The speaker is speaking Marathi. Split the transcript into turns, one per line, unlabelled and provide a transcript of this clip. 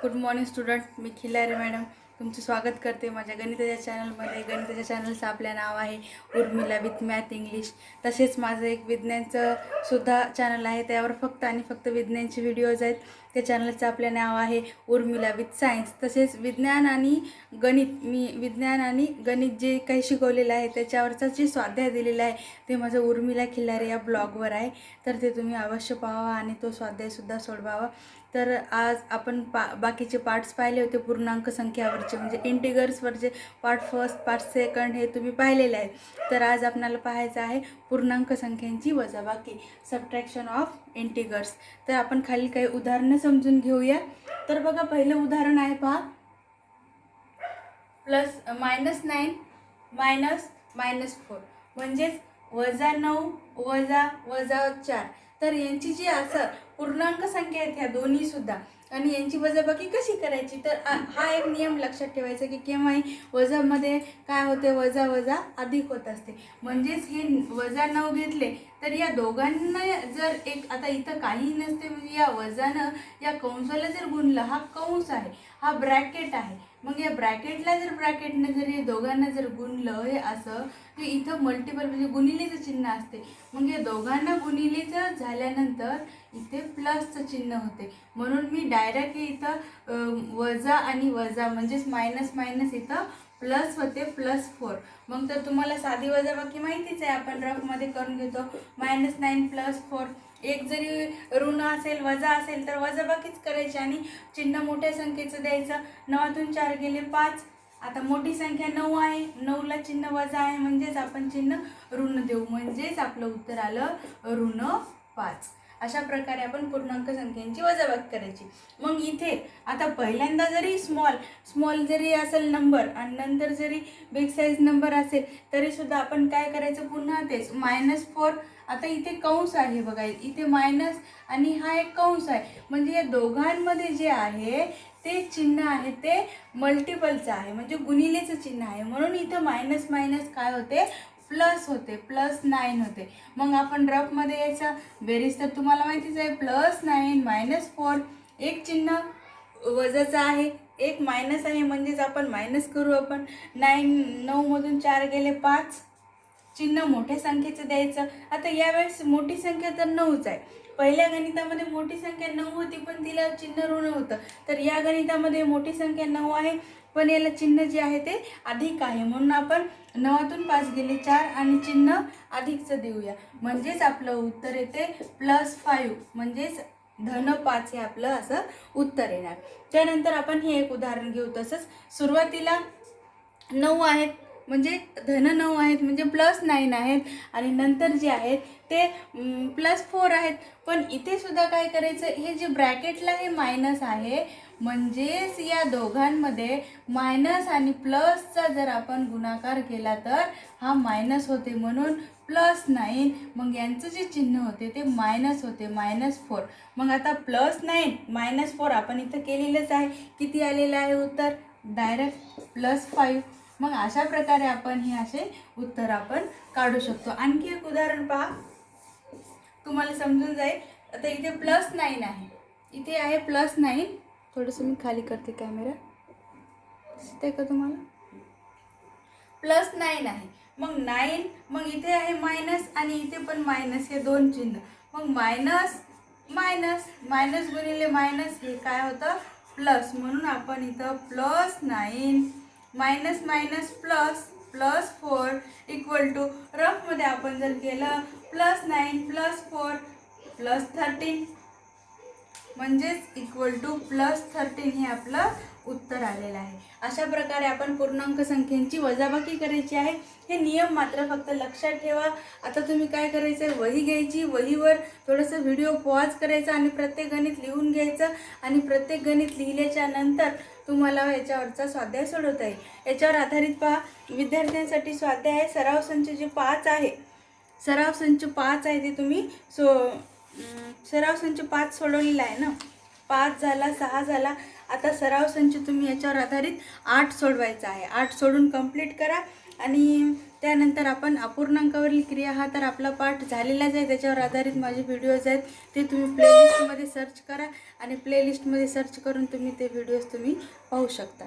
ગુડ મોર્નિંગ સ્ટુડન્ટ મિખિલા રે મેડમ तुमचं स्वागत करते माझ्या गणिताच्या चॅनलमध्ये. गणिताच्या चॅनलचं आपलं नाव आहे उर्मिला विथ मॅथ इंग्लिश. तसेच माझं एक विज्ञानचं सुद्धा चॅनल आहे. त्यावर फक्त आणि फक्त विज्ञानचे व्हिडिओज आहेत. त्या चॅनलचं आपलं नाव आहे उर्मिला विथ सायन्स. तसेच विज्ञान आणि गणित मी विज्ञान आणि गणित जे काही शिकवलेलं आहे त्याच्यावरचा जे स्वाध्याय दिलेला आहे ते माझं उर्मिला खिल्लारे या ब्लॉगवर आहे. तर ते तुम्ही अवश्य पाहावा आणि तो स्वाध्यायसुद्धा सोडवावा. तर आज आपण पा बाकीचे पार्ट्स पाहिले होते. पूर्णांक संख्यावरचे म्हणजे इंटिगर्सवरचे पार्ट फर्स्ट पार्ट सेकंड हे तुम्ही पाहिलेले आहेत. तर आज आपल्याला पाहायचं आहे पूर्णांक संख्यांची वजाबाकी सबट्रॅक्शन ऑफ इंटिगर्स तर आपण खाली काही उदाहरणं समजून घेऊया. तर बघा पहिलं उदाहरण आहे पहा. Plus minus nine minus minus four म्हणजेच वजा नऊ वजा वजा चार. तर यांची जी असं पूर्णांक संख्या आहेत ह्या दोन्ही सुद्धा. आणि यांची वजाबाकी कशी करायची? तर हा एक नियम लक्षात ठेवायचा की केव्हाही वजामध्ये काय होते? वजा वजा अधिक होत असते. म्हणजेच हे वजा नऊ घेतले तर या दोघांना जर एक आता इथं काही नसते म्हणजे या वजानं या कंसाला जर गुणलं हा कंस आहे हा ब्रॅकेट आहे. मग या ब्रॅकेटला जर ब्रॅकेटनं जर हे दोघांना जर गुणलं हे असं तर इथं मल्टिपल म्हणजे गुणिलेचं चिन्ह असते. मग या दोघांना गुणिलेचं झाल्यानंतर इथे प्लसचं चिन्ह होते. म्हणून मी डायरेक्ट इथं वजा आणि वजा म्हणजेच मायनस मायनस इथं प्लस होते प्लस फोर मग तर तुम्हाला साधी वजाबाकी माहितीच आहे. आपण रफमध्ये करून घेतो. मायनस नाईन प्लस फोर एक जरी ऋण असेल वजा असेल तर वजाबाकीच करायची आणि चिन्ह मोठ्या संख्येचं द्यायचं. नवातून चार गेले पाच. आता मोठी संख्या नऊ आहे. नऊला चिन्ह वजा आहे. म्हणजेच आपण चिन्ह ऋण देऊ. म्हणजेच आपलं उत्तर आलं ऋण पाच. अशा प्रकारे आपण पूर्णांक संख्यांची वजाबाकी करायची. मग इथे आता पहिल्यांदा जरी स्मॉल स्मॉल जरी असेल नंबर आणि नंतर जरी बिग साईज नंबर असेल तरीसुद्धा आपण काय करायचं? पुन्हा तेच मायनस फोर आता इथे कंस आहे बघा इथे मायनस आणि हा एक कंस आहे. म्हणजे या दोघांमध्ये जे आहे ते चिन्ह आहे ते मल्टिपलचं आहे. म्हणजे गुणिलेचं चिन्ह आहे. म्हणून इथं मायनस मायनस काय होते? प्लस होते प्लस नाईन होते. मग आपण रफमध्ये यायचं. बेरीज तर तुम्हाला माहितीच आहे प्लस नाईन मायनस फोर एक चिन्ह वजाचं आहे. एक मायनस आहे म्हणजेच आपण मायनस करू आपण. नाईन नऊमधून चार गेले पाच. चिन्ह मोठ्या संख्येचं द्यायचं. आता यावेळेस मोठी संख्या तर नऊच आहे. पहिल्या गणितामध्ये मोठी संख्या नऊ होती पण तिला चिन्ह ऋण होतं. तर या गणितामध्ये मोठी संख्या नऊ आहे. पण याला चिन्ह जे आहे ते अधिक आहे. म्हणून आपण नवातून पाच गेले चार आणि चिन्ह अधिकचं देऊया. म्हणजेच आपलं उत्तर येते प्लस फाईव्ह म्हणजेच धन पाच हे आपलं असं उत्तर येणार. त्यानंतर आपण हे एक उदाहरण घेऊ. तसंच सुरुवातीला नऊ आहेत. म्हणजे धन नऊ आहेत म्हणजे प्लस नाईन आहेत आणि नंतर जे आहेत ते प्लस फोर आहेत. पण इथे सुद्धा काय करायचं हे जे ब्रॅकेटला हे मायनस आहे म्हणजेच या दोघांमध्ये मायनस आणि प्लसचा जर आपण गुणाकार केला तर हा मायनस होते म्हणून प्लस नाईन मग यांचं जे चिन्ह होते ते मायनस होते मायनस फोर मग आता प्लस नाईन मायनस फोर आपण इथं केलेलंच आहे. किती आलेलं आहे उत्तर? डायरेक्ट प्लस फाईव्ह मग अशा प्रकारे आपण हे असे उत्तर आपण काढू शकतो. आणखी एक उदाहरण पहा. तुम्हाला समजून जाईल. आता इथे प्लस नाईन आहे. इथे आहे प्लस नाईन थोडंसं मी खाली करते कॅमेरा दिसत आहे का तुम्हाला? प्लस नाईन आहे. मग नाईन मग इथे आहे मायनस आणि इथे पण मायनस हे दोन चिन्ह. मग मायनस मायनस मायनस गुणिले मायनस हे काय होतं? प्लस म्हणून आपण इथं plus nine minus minus plus plus four equal to रफमध्ये आपण जर केलं plus nine plus four plus thirteen म्हणजेच इक्वल टू प्लस थर्टीन हे आपलं उत्तर आलेलं आहे. अशा प्रकारे आपण पूर्णांक संख्येची वजाबाकी करायची आहे. हे नियम मात्र फक्त लक्षात ठेवा. आता तुम्ही काय करायचं आहे वही घ्यायची. वहीवर थोडंसं व्हिडिओ पॉज करायचा आणि प्रत्येक गणित लिहून घ्यायचं आणि प्रत्येक गणित लिहिल्याच्या नंतर तुम्हाला याच्यावरचा स्वाध्याय सोडवता येईल. याच्यावर आधारित पहा. विद्यार्थ्यांसाठी स्वाध्याय आहे. सराव संच जे पाच आहे सराव संच पाच आहे ते तुम्ही सो सराव संच पाच सोडवलेला आहे ना? पाच झाला सहा झाला. आता सराव संच तुम्ही याच्यावर आधारित आठ सोडवायचा आहे. आठ सोडून कंप्लीट करा आणि त्यानंतर आपण अपूर्णांकावरील क्रिया हा तर आपला पाठ झालेलाच आहे. त्याच्यावर आधारित माझे व्हिडिओज आहेत. ते तुम्ही प्लेलिस्टमध्ये सर्च करा आणि प्लेलिस्टमध्ये सर्च करून तुम्ही ते व्हिडिओज तुम्ही पाहू शकता.